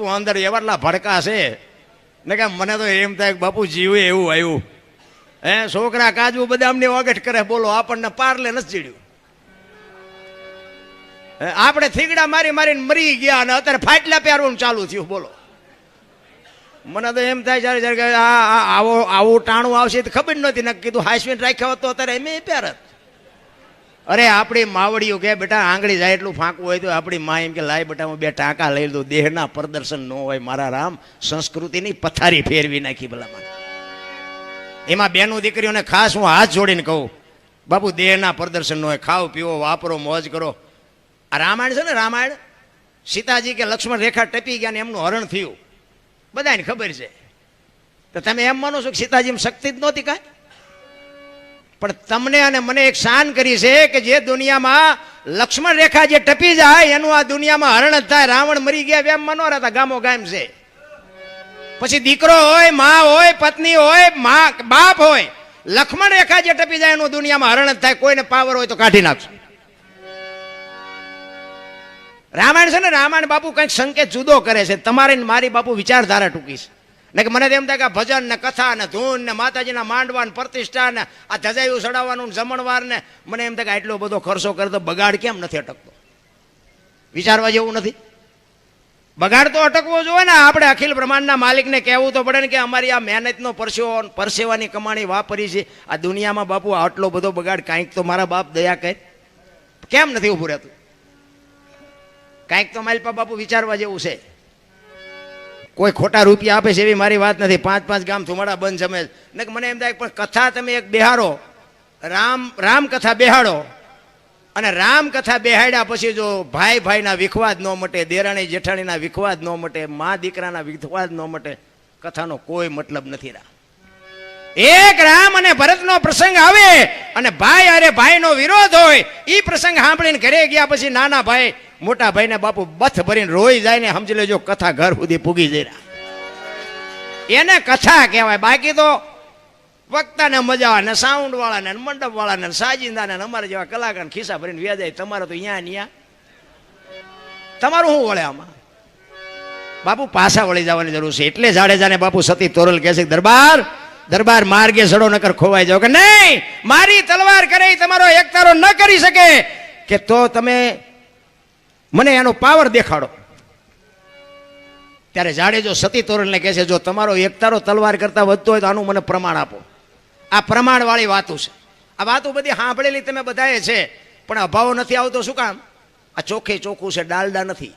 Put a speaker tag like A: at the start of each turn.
A: બાપુ અંદર એવાટલા ભડકા છે. ને કે મને તો એમ થાય કે બાપુ જીવે એવું આવ્યું. હે, છોકરા કાજુ બદામની વગટ કરે, બોલો, આપણને પારલે નથી ચીડ્યું આપણે થીગડા મારી મારીને મરી ગયા અને અત્યારે ફાટલા પહેરવાનું ચાલુ થયું, બોલો. મને તો એમ થાય જ્યારે જ્યારે આવો આવું ટાણું આવશે તો ખબર નહોતી નક્કી કીધું હાઈસ્વીન રાખ્યો હોત તો અત્યારે એમ પહેરત અરે, આપણી માવડીઓ કે બેટા, આંગળી જાય એટલું ફાંકવું હોય તો આપણી મા એમ કે, લાય બેટા, હું બે ટાંકા લઈ દઉં દેહના પ્રદર્શન ન હોય મારા રામ, સંસ્કૃતિની પથારી ફેરવી નાખી ભલામાં એમાં બેનું દીકરીઓને ખાસ હું હાથ જોડીને કહું, બાપુ, દેહના પ્રદર્શન ન હોય. ખાઓ પીવો વાપરો, મોજ કરો. આ રામાયણ છે ને રામાયણ? સીતાજી કે લક્ષ્મણ રેખા ટપી ગયા ને એમનું હરણ થયું. બધાને ખબર છે. તો તમે એમ માનો છો કે સીતાજીમાં શક્તિ જ નહોતી કાંઈ? પણ તમને અને મને એક શાન કરી છે કે જે દુનિયામાં લક્ષ્મણ રેખા જે ટપી જાય, એનું આ દુનિયામાં હરણ થાય. રાવણ મરી ગયા એમ મનોર હતા, ગામો ગામ છે. પછી દીકરો હોય, મા હોય, પત્ની હોય, મા, બાપ હોય, લક્ષ્મણ રેખા જે ટપી જાય, એનું દુનિયામાં હરણ જ થાય. કોઈને પાવર હોય તો કાઢી નાખશું. રામાયણ છે ને, રામાયણ બાપુ કંઈક સંકેત જુદો કરે છે. તમારે મારી બાપુ વિચારધારા ટૂંકી છે. ને કે મને એમ થાય કે ભજન ને કથા ને ધૂન ને માતાજીના માંડવા ને પ્રતિષ્ઠા ને આ ધજાયું ચડાવવાનું જમણવાર ને, મને એમ થાય કે આટલો બધો ખર્ચો કરે તો બગાડ કેમ નથી અટકતો? વિચારવા જેવું નથી? બગાડ તો અટકવો જોઈએ ને. આપણે અખિલ બ્રહ્માંડના માલિકને કહેવું તો પડે ને કે અમારી આ મહેનતનો પરસેવો, પરસેવાની કમાણી વાપરી છે. આ દુનિયામાં બાપુ આટલો બધો બગાડ કાંઈક તો મારા બાપ દયા કરે. કેમ નથી ઊભું રહેતું? કાંઈક તો મારી પા બાપુ વિચારવા જેવું છે. કોઈ ખોટા રૂપિયા આપે છે એવી મારી વાત નથી. પાંચ પાંચ ગામ થુમાડા બંધ જમે ને મને એમ થાય પણ કથા તમે એક બેહારો રામ રામ કથા બેહાડો. અને રામ કથા બેહાડ્યા પછી જો ભાઈ ભાઈના વિખવાદ ન મટે, દેરાણી જેઠાણીના વિખવાદ ન મટે, મા દીકરાના વિખવાદ ન મટે, કથાનો કોઈ મતલબ નથી રા એક રામ અને ભરતનો પ્રસંગ આવે અને ભાઈ અરે ભાઈનો વિરોધ હોય એ પ્રસંગ સાંભળીને ઘરે ગયા પછી નાના ભાઈ મોટા ભાઈને બાપુ બથ ભરીને રોઈ જાય ને સમજી લેજો કથા ઘર સુધી પૂગી જઈ એને કથા કહેવાય. બાકી તો વક્તાને મજા આવે ને સાઉન્ડ વાળાને મંડપ વાળાને સાજિંદાને અમારા જેવા કલાકાર ખિસ્સા ભરીને વ્યાજાય તમારે તો અહીંયા ને અહીંયા તમારું શું વળે આમાં? બાપુ પાછા વળી જવાની જરૂર છે. એટલે જાડેજાને બાપુ સતી તોરલ કહે છે, દરબાર દરબાર માર્ગે સડો નકર ખોવાઈ જાવ કે નહીં, મારી તલવાર કરે તમારો એકતારો ન કરી શકે. કે તો તમે મને એનો પાવર દેખાડો. ત્યારે જાડેજો સતી તોરણને કહે છે, જો તમારો એકતારો તલવાર કરતા વધતો હોય તો આનું મને પ્રમાણ આપો. આ પ્રમાણવાળી વાતો છે. આ વાતો બધી સાંભળેલી તમે બધાએ છે, પણ અભાવ નથી આવતો, શું કામ? આ ચોખ્ખે ચોખ્ખું છે, ડાલડા નથી.